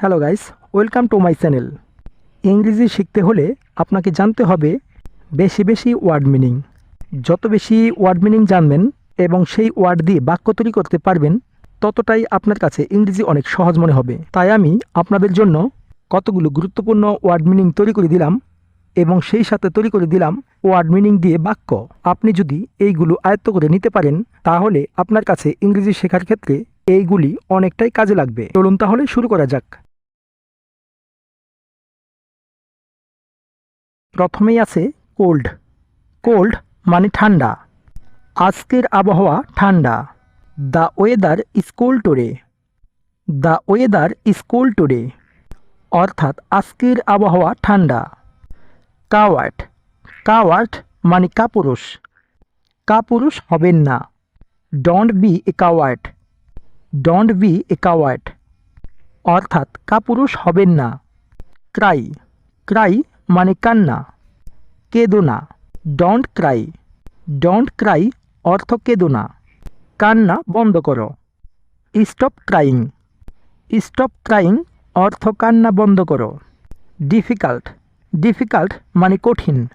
Hello guys, welcome to my channel. ইংরেজি শিখতে হলে আপনাকে জানতে হবে বেশি বেশি ওয়ার্ড মিনিং। যত বেশি ওয়ার্ড মিনিং জানবেন এবং সেই ওয়ার্ড দিয়ে বাক্য তৈরি করতে পারবেন, ততটাই আপনার কাছে ইংরেজি অনেক সহজ মনে হবে। তাই আমি আপনাদের জন্য কতগুলো গুরুত্বপূর্ণ ওয়ার্ড মিনিং তৈরি করে দিলাম এবং সেই সাথে তৈরি করে দিলাম ওয়ার্ড মিনিং দিয়ে বাক্য। আপনি যদি এইগুলো আয়ত্ত করে নিতে পারেন, তাহলে আপনার কাছে ইংরেজি শেখার ক্ষেত্রে এইগুলি অনেকটাই কাজে লাগবে। চলুন তাহলে শুরু করা যাক। প্রথমেই আছে কোল্ড কোল্ড মানে ঠান্ডা। আজকের আবহাওয়া ঠান্ডা। The weather is cold the weather is cold অর্থাৎ আজকের আবহাওয়া ঠান্ডা। কাওয়ার্ড। কাওয়ার্ড মানে কাপুরুষ। কাপুরুষ হবেন না। Don't be a coward don't be a coward অর্থাৎ কাপুরুষ হবেন না। ক্রাই ক্রাই মানে কান্না। কেঁদো না। ডোন্ট ক্রাই ডোন্ট ক্রাই অর্থ কেঁদো না। কান্না বন্ধ করো। স্টপ ক্রাইং স্টপ ক্রাইং অর্থ কান্না বন্ধ করো। ডিফিকাল্ট ডিফিকাল্ট মানে কঠিন।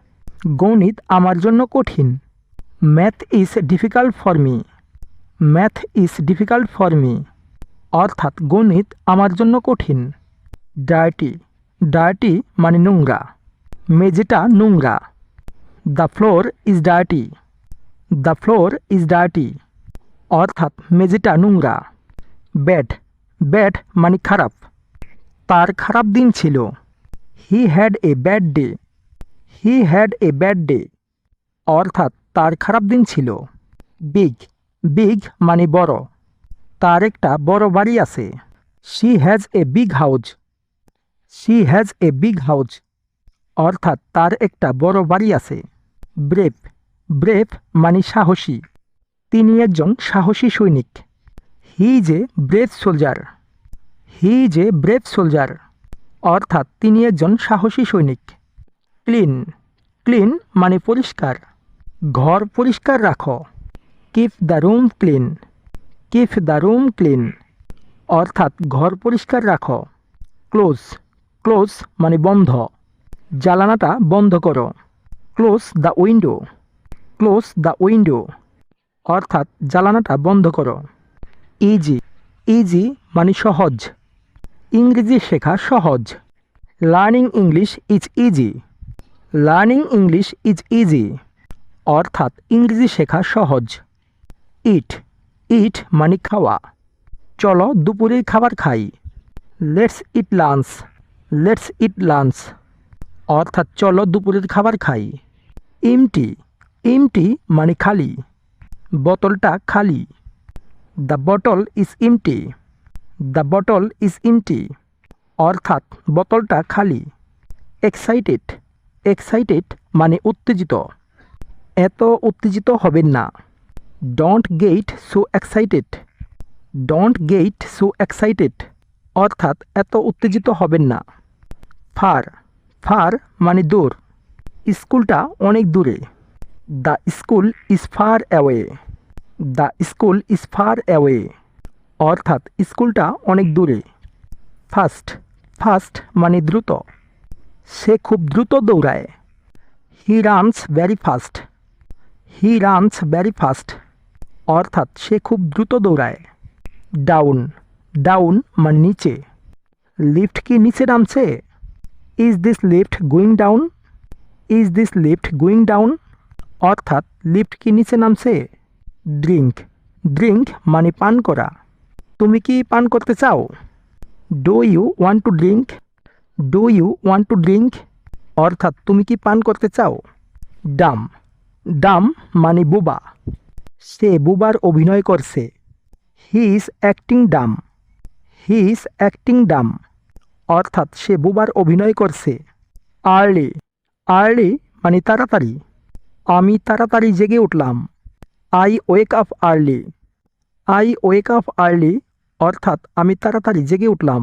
গণিত আমার জন্য কঠিন। Math is difficult for me math is difficult for me অর্থাৎ গণিত আমার জন্য কঠিন। ডায়টি ডায়টি মানে নোংরা। মেঝেটা নোংরা। The floor is dirty the floor is dirty অর্থাৎ মেঝেটা নোংরা। ব্যাড ব্যাড মানে খারাপ। তার খারাপ দিন ছিল। He had a bad day he had a bad day অর্থাৎ তার খারাপ দিন ছিল। বিগ বিগ মানে বড়। তার একটা বড় বাড়ি আছে। She has a big house she has a big house অর্থাৎ তার একটা বড় বাড়ি আছে। ব্রেভ ব্রেভ মানে সাহসী। তিনি একজন সাহসী সৈনিক। হি যে ব্রেভ সোলজার। হি যে ব্রেভ সোলজার। অর্থাৎ তিনি একজন সাহসী সৈনিক। ক্লিন ক্লিন মানে পরিষ্কার। ঘর পরিষ্কার রাখো। Keep the room clean. Keep the room clean. অর্থাৎ ঘর পরিষ্কার রাখো। ক্লোজ ক্লোজ মানে বন্ধ। জ্বালানাটা বন্ধ করো। Close the window close the window অর্থাৎ জ্বালানাটা বন্ধ করো। ইজি ইজি মানে সহজ। ইংরেজি শেখা সহজ। Learning English is easy learning English is easy অর্থাৎ ইংরেজি শেখা সহজ। ইট ইট মানে খাওয়া। চলো দুপুরের খাবার খাই। Let's eat lunch let's eat lunch অর্থাৎ চলো দুপুরের খাবার খাই। ইমটি ইমটি মানে খালি। বোতলটা খালি। The bottle is empty. The bottle is empty. অর্থাৎ বোতলটা খালি। এক্সাইটেড এক্সাইটেড মানে উত্তেজিত। এত উত্তেজিত হবেন না। Don't get so excited. Don't get so excited. অর্থাৎ এত উত্তেজিত হবেন না। ফার ফার মানে দূর। স্কুলটা অনেক দূরে। The school is far away. The school is far away. অর্থাৎ স্কুলটা অনেক দূরে। ফাস্ট ফাস্ট মানে দ্রুত। সে খুব দ্রুত দৌড়ায়। He runs very fast. He runs very fast. অর্থাৎ সে খুব দ্রুত দৌড়ায়। ডাউন ডাউন মানে নিচে। লিফট কি নিচে নামছে? Is this lift going down is this lift going down অর্থাৎ লিফট কি নিচে নামছে? ড্রিঙ্ক ড্রিঙ্ক মানে পান করা। তুমি কি পান করতে চাও? Do you want to drink do you want to drink অর্থাৎ তুমি কি পান করতে চাও? ডাম ডাম মানে বুবা। সে বুবার অভিনয় করছে। He is acting Dam he is acting Dam অর্থাৎ সে বুবার অভিনয় করছে। আর্লি আর্লি মানে তাড়াতাড়ি। আমি তাড়াতাড়ি জেগে উঠলাম। I wake up early. I wake up early, অর্থাৎ আমি তাড়াতাড়ি জেগে উঠলাম।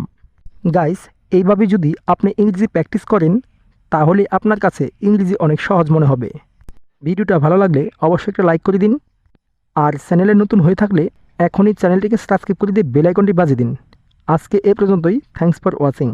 গাইস, এইভাবে যদি আপনি ইংরেজি প্র্যাকটিস করেন, তাহলে আপনার কাছে ইংরেজি অনেক সহজ মনে হবে। ভিডিওটা ভালো লাগলে অবশ্যই একটা লাইক করে দিন। আর চ্যানেলে নতুন হয়ে থাকলে এখনই চ্যানেলটিকে সাবস্ক্রাইব করে দিয়ে বেল আইকনটি বাজিয়ে দিন। আজকে এ পর্যন্তই। Thanks for watching